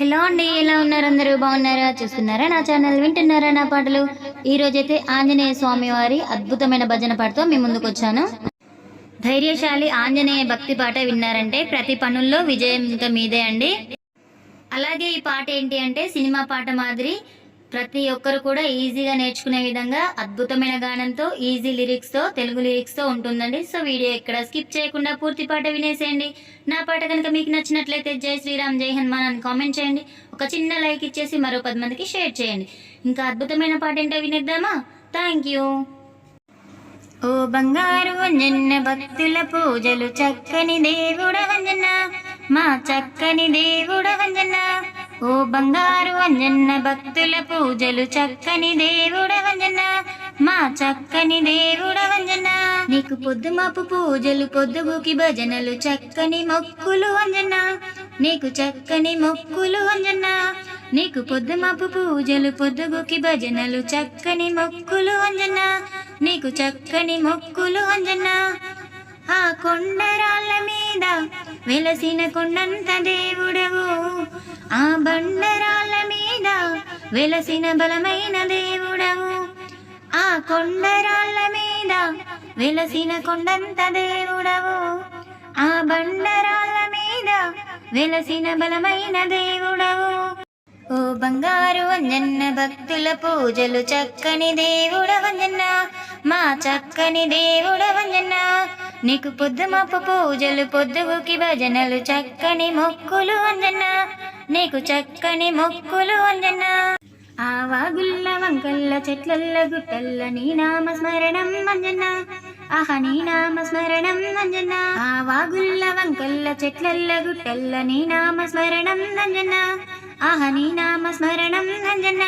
Hello అండి ఎలా ఉన్నారు? అందరూ బాగున్నారా? చూస్తున్నారా నా ఛానల్? వింటున్నారా నా పాటలు? ఈ ఆంజనేయ స్వామి వారి అద్భుతమైన భజన పాటతో మీ ముందుకు వచ్చాను. ధైర్యశాలి ఆంజనేయ భక్తి పాట విన్నారంటే ప్రతి పనుల్లో విజయం ఇంకా మీదే అండి. అలాగే ఈ పాట ఏంటి అంటే సినిమా పాట మాదిరి ప్రతి ఒక్కరు కూడా ఈజీగా నేర్చుకునే విధంగా అద్భుతమైన గానంతో ఈజీ లిరిక్స్తో తెలుగు లిరిక్స్తో ఉంటుందండి. సో వీడియో ఎక్కడ స్కిప్ చేయకుండా పూర్తి పాట వినేసేయండి. నా పాట కనుక మీకు నచ్చినట్లయితే జై శ్రీరామ్ జై హనుమాన్ అని కామెంట్ చేయండి. ఒక చిన్న లైక్ ఇచ్చేసి మరో పది మందికి షేర్ చేయండి. ఇంకా అద్భుతమైన పాట ఏంటో వినేద్దామా? Thank you. ఓ బంగారు వంజన్న భక్తుల పూజలు చక్కని దేవుడ వంజన్న మా చక్కని దేవుడ వంజన్న ఓ బంగారు వంజన్న భక్తుల పూజలు చక్కని దేవుడ వంజన్న మా చక్కని దేవుడ వంజన్న నీకు పొద్దుమాపు పూజలు పొద్దుగుకి భజనలు చక్కని మొక్కులు వంజన్న నీకు చక్కని మొక్కులు వంజన్న నీకు పొద్దుమాపు పూజలు పొద్దుగుకి భజనలు చక్కని మొక్కులు వంజన నీకు చక్కని మొక్కులు వంజన కొండరాళ్ళ మీద వెలసిన కొండంత దేవుడవు. ఆ బండరాళ్ళ మీద వెలసిన బలమైన దేవుడవు. ఆ కొండరాళ్ళ మీద వెలసిన కొండంత దేవుడవు. ఆ బండరాళ్ళ మీద వెలసిన బలమైన దేవుడవు. ఓ బంగారు వంజన్న భక్తుల పూజలు చక్కని దేవుడ వంజన్న మా చక్కని దేవుడ వంజన్న. నీకు పొద్దుమప్పు పూజలు పొద్దుగుకి భజనలు చక్కని మొక్కులు వంజన్న నీకు చక్కని మొక్కులు వంజన్న ఆ వాగుల్ల వంకల్ల చెట్లల్ల గుట్టల్ల నీ నామ స్మరణం వంజన్న ఆహ నీ నామ స్మరణం వంజన్న ఆ వాగుల్ల వంకల్ల చెట్లల్ల గుట్టల్ల నీ నామ స్మరణం వంజన్న ఆహ నీ నామ స్మరణం అంజన్న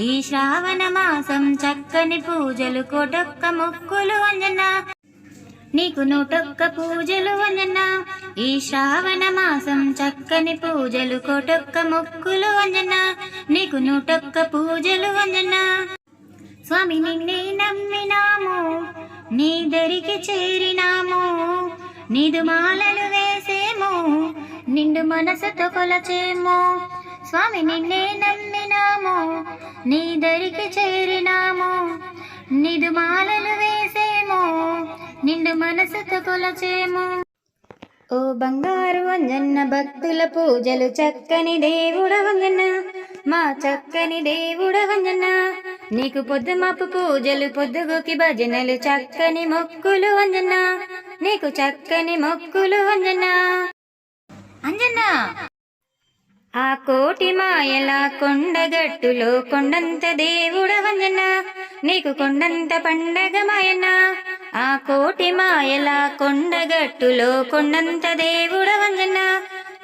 ఈ శ్రావణ మాసం చక్కని పూజలు కొడొక్క మొక్కులు అంజన్న నీకు నూటొక్క పూజలు అంజన్న ఈ శ్రావణ మాసం చక్కని పూజలు కోటొక్క మొక్కులు అంజన్న నీకు నూటొక్క పూజలు అంజన్న స్వామి నిన్నే నమ్మినాము నీ దరికి చేరినాము. నీదు మాలలు వేసేము నిండు మనసుతో కొలచేము. స్వామి నిన్నే నమ్మినాము నీ దరికి చేరినాము. మనసుతో కొలచేము. ఓ బంగారు వంజన్న భక్తుల పూజలు చక్కని దేవుడ వంజన్న. మా చక్కని దేవుడ వంజన్న. నీకు పొద్దుమాపు పూజలు పొద్దుగుకి భజనలు చక్కని మొక్కులు వంజన్న. నీకు చక్కని మొక్కులు వంజన్న. అంజన్న! ఆ కోటి మాయల కొండగట్టులో కొండంత దేవుడ వంజన నీకు కొండంత పండగ మాయన్న. ఆ కోటి మాయల కొండగట్టులో కొండంత దేవుడ వంజన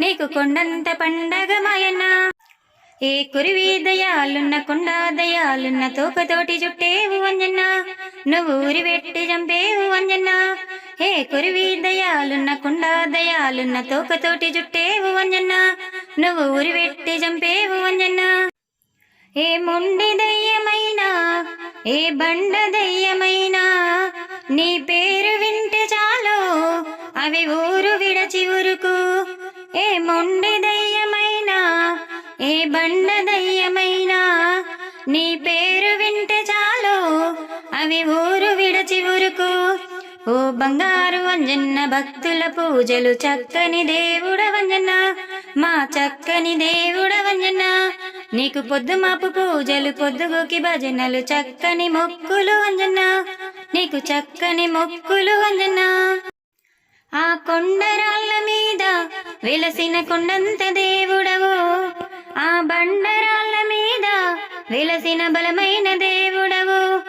నీకు కొండంత పండగ మాయన్న. ఏ కురివి దయాలున్న కొండా దయాలున్న తోకతోటి చుట్టేవు వంజన్న. నువ్వు ఊరి పెట్టి చంపేవు వంజన్న. హే కురివి దయాలున్న కొండా దయాలున్న తోకతోటి చుట్టేవు వంజన్న. నువ్వు ఊరి పెట్టి చంపేవు వంజన్న. ఏ ముండి దయ్యమైనా ఏ బండ దయ్యమైనా నీ పేరు వింటే చాలు. అవి ఊరు విడచి ఊరుకు. ఏ మొండి దయ్యమైనా ఏ బండ దయ్యమైనా నీ పేరు వింటే చాలు. అవి ఊరు విడచి ఊరుకు. ఓ బంగారు వంజన్న భక్తుల పూజలు చక్కని దేవుడ వంజన్న. మా చక్కని దేవుడ వంజన్న. నీకు పొద్దుమాపు పూజలు పొద్దుగుకి భజనలు చక్కని మొక్కులు వంజన్న. నీకు చక్కని మొక్కులు వంజన్న ఆ కొండరాళ్ళ మీద వెలసిన కొండంత దేవుడవు. ఆ బండరాళ్ళ మీద వెలసిన బలమైన దేవుడవు.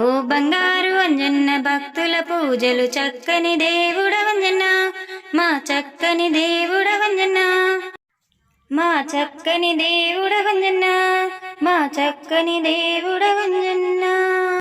ఓ బంగారు అంజన్న భక్తుల పూజలు చక్కని దేవుడవంజన్న. మా చక్కని దేవుడవంజన్న. మా చక్కని దేవుడవంజన్న. మా చక్కని దేవుడవంజన్నా.